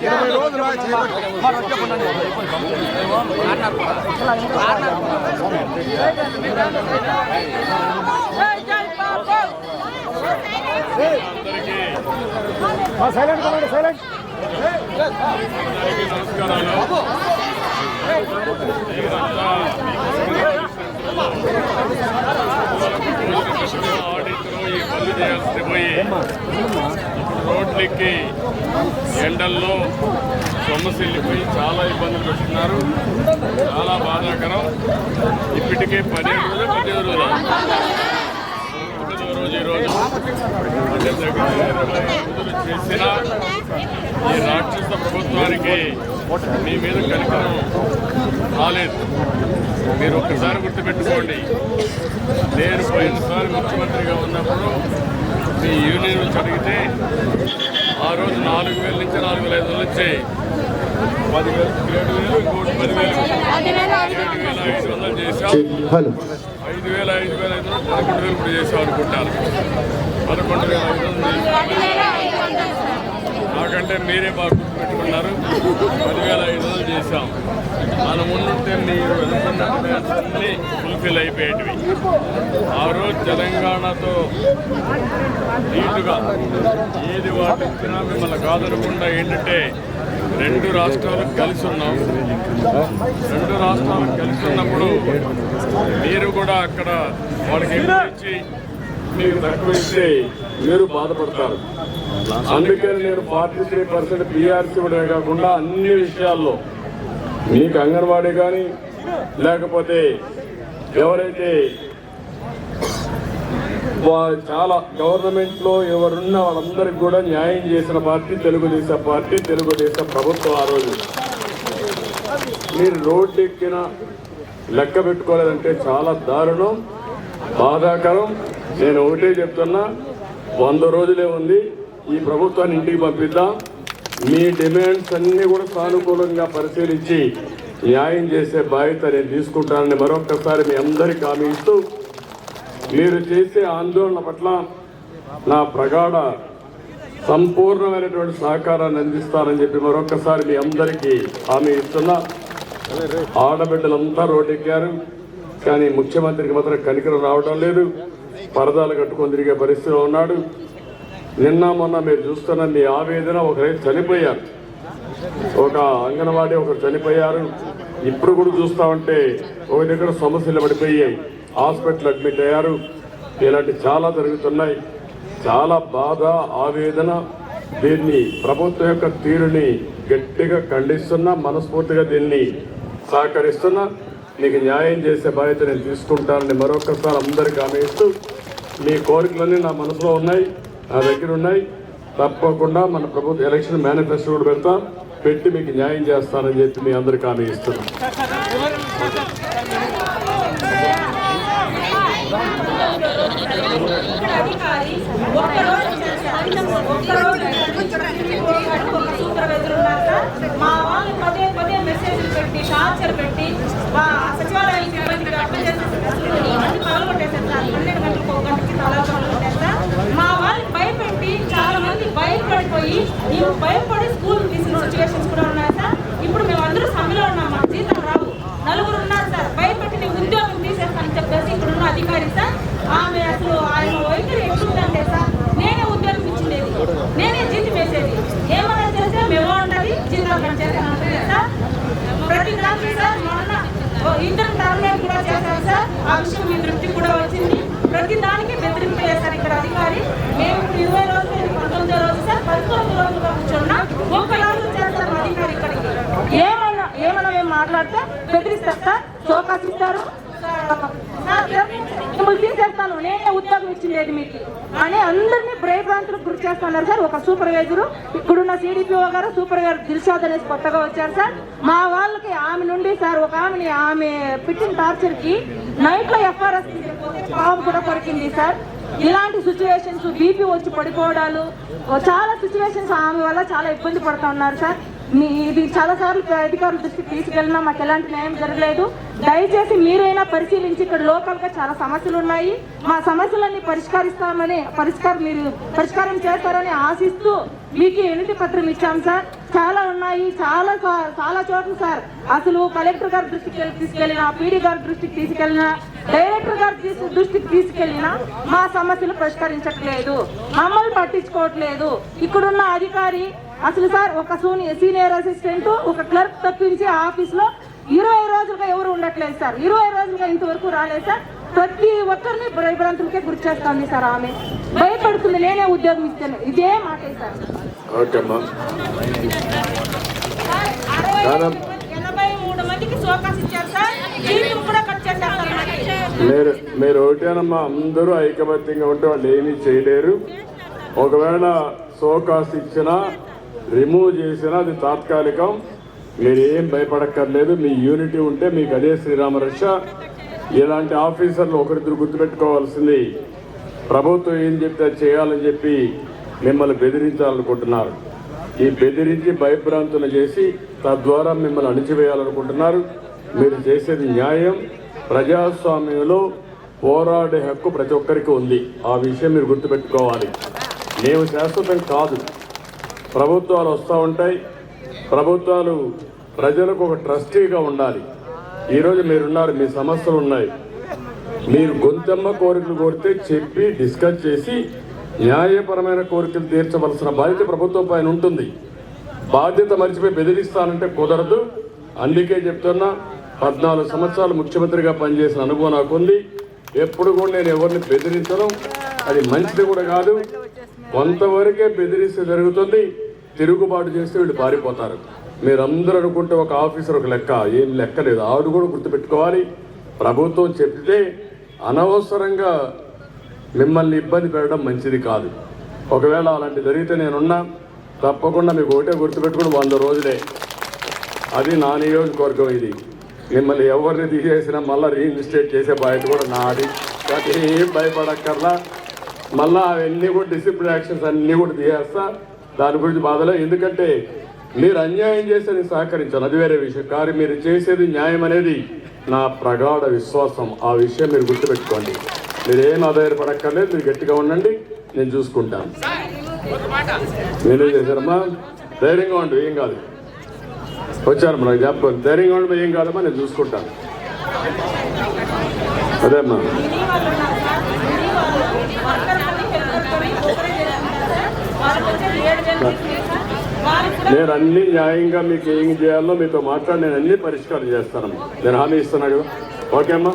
ఇరవై రోజులు ఆగి సైలెంట్ కమాండి సైలెంట్ ఆడిట్లో పనులు చేయాల్సి పోయి రోడ్లెక్కి ఎండల్లో సొమ్మసిల్లిపోయి చాలా ఇబ్బందులు పెడుతున్నారు. చాలా బాధాకరం. ఇప్పటికే పదిహేను రోజులు పదిహేను రోజులు రోజు. ఈరోజు చేసిన ఈ రాక్షస ప్రభుత్వానికి మీ మీద కనికరం రాలేదు. మీరు ఒక్కసారి గుర్తుపెట్టుకోండి. నేను పోయినసారి ముఖ్యమంత్రిగా ఉన్నప్పుడు మీ యూనియన్ నుంచి అడిగితే ఆ రోజు నాలుగు వేల నుంచి నాలుగు వేల ఐదు వచ్చాయి. పదివేలు ఏడు వేలు ఇంకోటి పదివేలు. ఏడు వేల ఐదు వందలు చేశాం ఐదు వేల ఐదు వేల ఐదు వందలు పదకొండు వేలు కూడా చేసాం అనుకుంటాను. పదకొండు వేల ఐదు వందలు. ఎందుకంటే మీరే బాగా గుర్తుపెట్టుకున్నారు. పదివేల ఐదు వందలు చేశాం. మన ముందుంటే మీరు అనుకున్న అన్నీ ఫుల్ఫిల్ అయిపోయేటివి. ఆ రోజు తెలంగాణతో నీటుగా ఏది వాటి ఇచ్చినా మిమ్మల్ని కాదనకుండా ఏంటంటే రెండు రాష్ట్రాలు కలిసి ఉన్నాం. రెండు రాష్ట్రాలు కలిసి ఉన్నప్పుడు మీరు కూడా అక్కడ వాళ్ళకి ఇచ్చి మీకు తక్కువ ఇస్తే మీరు బాధపడతారు. అందుకని నేను ఫార్టీ త్రీ పర్సెంట్ బీఆర్సీ ఇవ్వడమే కాకుండా అన్ని విషయాల్లో మీకు అంగన్వాడీ కానీ లేకపోతే ఎవరైతే చాలా గవర్నమెంట్లో ఎవరున్న వాళ్ళందరికీ కూడా న్యాయం చేసిన పార్టీ తెలుగుదేశం పార్టీ తెలుగుదేశం ప్రభుత్వం ఆ రోజు. మీరు రోడ్డు ఎక్కిన లెక్క పెట్టుకోలేదంటే చాలా దారుణం బాధాకరం. నేను ఒకటే చెప్తున్నా వంద రోజులే ఉంది. ఈ ప్రభుత్వాన్ని ఇంటికి పంపిద్దాం. మీ డిమాండ్స్ అన్ని కూడా సానుకూలంగా పరిశీలించి న్యాయం చేసే బాధ్యత నేను తీసుకుంటానని మరొకసారి మీ అందరికీ హామీ ఇస్తూ మీరు చేసే ఆందోళన పట్ల నా ప్రగాఢ సంపూర్ణమైనటువంటి సహకారాన్ని అందిస్తానని చెప్పి మరొకసారి మీ అందరికీ హామీ ఇస్తున్నా. ఆడబిడ్డలంతా రోడ్డెక్కారు. కానీ ముఖ్యమంత్రికి మాత్రం కనికరం రావడం లేదు. పరదాలు కట్టుకొని తిరిగే పరిస్థితిలో ఉన్నాడు. నిన్న మొన్న మీరు చూస్తున్న మీ ఆవేదన ఒకరైతే చనిపోయారు. ఒక అంగన్వాడీ ఒకరు చనిపోయారు. ఇప్పుడు కూడా చూస్తా ఉంటే ఒక దగ్గర సమస్యలు పడిపోయాయి. హాస్పిటల్ అడ్మిట్ అయ్యారు. ఇలాంటి చాలా జరుగుతున్నాయి. చాలా బాధ ఆవేదన. దీన్ని ప్రభుత్వం యొక్క తీరుని గట్టిగా ఖండిస్తున్నా మనస్ఫూర్తిగా దీన్ని సహకరిస్తున్నా మీకు న్యాయం చేసే బాధ్యత నేను తీసుకుంటానని మరొకసారి అందరికీ హామీ ఇస్తూ మీ కోరికలన్నీ నా మనసులో ఉన్నాయి. నా దగ్గర ఉన్నాయి. తప్పకుండా మన ప్రభుత్వ ఎలక్షన్ మేనిఫెస్టో కూడా పెడతాం. పెట్టి మీకు న్యాయం చేస్తానని చెప్పి మీ అందరికి హామీ ఇస్తున్నాం. మా వాళ్ళు పదే పదే మెసేజ్లు పెట్టి టార్చర్ పెట్టి మా సచివాలయం సిబ్బందికి అర్థం చేసేసి అన్ని పగలగొట్టేశారు సార్ పన్నెండు గంటలకు ఒక గంటకి తలా పగలగొట్టేస్తారు మా వాళ్ళు భయపెట్టి చాలా మంది భయపడిపోయి మేము భయపడి స్కూల్ తీసిన సిచ్యువేషన్స్ కూడా ఉన్నాయి సార్. ఇప్పుడు మేము అందరూ సమ్మెలో ఉన్నాం మాకు జీతం రావు. నలుగురు ఉన్నారు సార్. భయపెట్టి నేను ఉద్యోగం తీసేస్తానని చెప్పేసి ఇక్కడున్న అధికారి సార్. ఆమె అసలు ఆయన వైఖరి ఎట్లుందంటే సార్ నేనే ఉద్యోగం ఇచ్చిండేది. నేనే జీతం వేసేది. ఏమన్నా చేస్తే మేము ఉండాలి జీతం చేస్తాను సార్. ప్రతి దానికి సార్ మొన్న ఓ ఇద్దరు టర్మినేట్ కూడా చేశారు సార్. ఆ విషయం మీ తృప్తి కూడా వచ్చింది. ప్రతి దానికి బెదిరింపు చేశారు ఇక్కడ అధికారి. మేము ఇప్పుడు ఇరవై రోజులు ఇది పంతొమ్మిదో రోజు సార్ పదకొండు రోజులుగా కూర్చున్నా చేస్తారు అధికారి ఇక్కడికి మేము మాట్లాడితే బెదిరిస్తారు? సార్ చోకాస్ ఇస్తారు మిమ్మల్ని తీసేస్తాను. నేనే ఉద్యోగం ఇచ్చిండేది మీకు. అని అందరినీ భయభ్రాంతులకు గురి చేస్తున్నారు సార్. ఒక సూపర్వైజరు ఇక్కడున్న సిడిపిఓ గారు సూపర్వైజర్ దిల్షాద్ అనేసి కొత్తగా వచ్చారు సార్. మా వాళ్ళకి ఆమె నుండి సార్ ఒక ఆమెని ఆమె పిట్టిన టార్చర్కి నైట్లో ఎఫ్ఆర్ఎస్ పాము కూడా కొరికింది సార్. ఇలాంటి సిచ్యువేషన్స్ బీపీ వచ్చి పడిపోవడాలు చాలా సిచ్యువేషన్స్ ఆమె వల్ల చాలా ఇబ్బంది పడుతూ ఉన్నారు సార్. మీ ఇది చాలా సార్లు అధికారుల దృష్టికి తీసుకెళ్ళినా మాకు ఎలాంటి న్యాయం జరగలేదు. దయచేసి మీరైనా పరిశీలించి ఇక్కడ లోకల్గా చాలా సమస్యలు ఉన్నాయి. మా సమస్యలన్నీ పరిష్కరిస్తామని పరిష్కారం మీరు పరిష్కారం చేస్తారని ఆశిస్తూ మీకు ఎన్నిటి పత్రం ఇచ్చాం సార్. చాలా ఉన్నాయి చాలా చాలా చోట్ల సార్. అసలు కలెక్టర్ గారి దృష్టికి తీసుకెళ్ళినా పీడీ గారి దృష్టికి తీసుకెళ్ళినా డైరెక్టర్ గారి తీసు- దృష్టికి తీసుకెళ్ళినా మా సమస్యలు పరిష్కరించట్లేదు. మమ్మల్ని పట్టించుకోవట్లేదు. ఇక్కడున్న అధికారి అసలు సార్ ఒక సూని- సీనియర్ అసిస్టెంట్ ఒక క్లర్క్ తప్పించి ఆఫీస్లో ఇరవై రోజులుగా ఎవరు ఉండట్లేదు సార్. ఇరవై రోజులుగా ఇంతవరకు రాలేదు సార్. ప్రతి ఒక్కరిని భయభ్రాంతులకే గురి చేస్తుంది సార్ ఆమె. భయపడుతుంది నేనే ఉద్యోగం ఇస్తాను. ఇదే మాటే సార్. ఎనభై మూడు మందికి సోకాస్ ఇచ్చారు సార్. కూడా కట్ చేశారు సార్ మనకి. మీరు మీరు ఒకటేనమ్మా అందరూ ఐకమత్యంగా ఉంటే వాళ్ళు ఏమీ చేయలేరు. ఒకవేళ సోకాస్ ఇచ్చినా రిమూవ్ చేసినా అది తాత్కాలికం. మీరు ఏం భయపడక్కర్లేదు మీ యూనిటీ ఉంటే మీకు అదే శ్రీరామ రక్ష. ఇలాంటి ఆఫీసర్లు ఒకరిద్దరు గుర్తుపెట్టుకోవాల్సింది ప్రభుత్వం ఏం చెప్తే అది చేయాలని చెప్పి మిమ్మల్ని బెదిరించాలనుకుంటున్నారు. ఈ బెదిరించి భయభ్రాంతులు చేసి తద్వారా మిమ్మల్ని అణిచివేయాలనుకుంటున్నారు. మీరు చేసేది న్యాయం. ప్రజాస్వామ్యంలో పోరాడే హక్కు ప్రతి ఒక్కరికి ఉంది. ఆ విషయం మీరు గుర్తుపెట్టుకోవాలి. మేము శాశ్వతం కాదు. ప్రభుత్వాలు వస్తూ ఉంటాయి. ప్రభుత్వాలు ప్రజలకు ఒక ట్రస్టీగా ఉండాలి. ఈరోజు మీరున్నారు మీ సమస్యలు ఉన్నాయి. మీరు గొంతెమ్మ కోరికలు కోరితే చెప్పి డిస్కస్ చేసి న్యాయపరమైన కోరికలు తీర్చవలసిన బాధ్యత ప్రభుత్వం పైన ఉంటుంది. బాధ్యత మర్చిపోయి బెదిరిస్తానంటే కుదరదు. అందుకే చెప్తున్నా పద్నాలుగు సంవత్సరాలు ముఖ్యమంత్రిగా పనిచేసిన అనుభవం నాకుంది ఎప్పుడు కూడా నేను ఎవరిని బెదిరించను. అది మంచిది కూడా కాదు. కొంతవరకే బెదిరిస్తే జరుగుతుంది. తిరుగుబాటు చేస్తే వీళ్ళు పారిపోతారు. మీరందరూ అనుకుంటే ఒక ఆఫీసర్ ఒక లెక్క. ఏం లెక్క లేదు. ఆవిడ కూడా గుర్తుపెట్టుకోవాలి. ప్రభుత్వం చెప్తే అనవసరంగా మిమ్మల్ని ఇబ్బంది పెట్టడం మంచిది కాదు. ఒకవేళ అలాంటి జరిగితే నేనున్నా. తప్పకుండా మీకు ఒకటే గుర్తుపెట్టుకుని వంద రోజులే. అది నా నియోజకవర్గం ఇది. మిమ్మల్ని ఎవరిని తీసేసినా మళ్ళీ రీఇన్స్టేట్ చేసే బాధ్యత కూడా నాది. కాబట్టి ఏం భయపడక్కర్లా. మళ్ళా అవన్నీ కూడా డిసిప్లిన్ యాక్షన్స్ అన్నీ కూడా తీసేస్తా దాని గురించి బాధలే. ఎందుకంటే మీరు అన్యాయం చేస్తే నేను సహకరించాను. అది వేరే విషయం. కానీ మీరు చేసేది న్యాయం అనేది నా ప్రగాఢ విశ్వాసం. ఆ విషయం మీరు గుర్తుపెట్టుకోండి. మీరు ఏం ఆధారపడక్కర్లేదు. మీరు గట్టిగా ఉండండి. నేను చూసుకుంటాను. నేనేం చేశారమ్మా ధైర్యంగా ఉండు. ఏం కాదు. వచ్చారు మనకు చెప్పండి ధైర్యంగా ఉండడం ఏం కాదమ్మా నేను చూసుకుంటాను. అదే అమ్మా. నేను అన్ని న్యాయంగా మీకు ఏం చేయాలో మీతో మాట్లాడి నేను అన్ని పరిష్కారం చేస్తానమ్మా నేను హామీ ఇస్తున్నా కదా. ఓకే అమ్మా.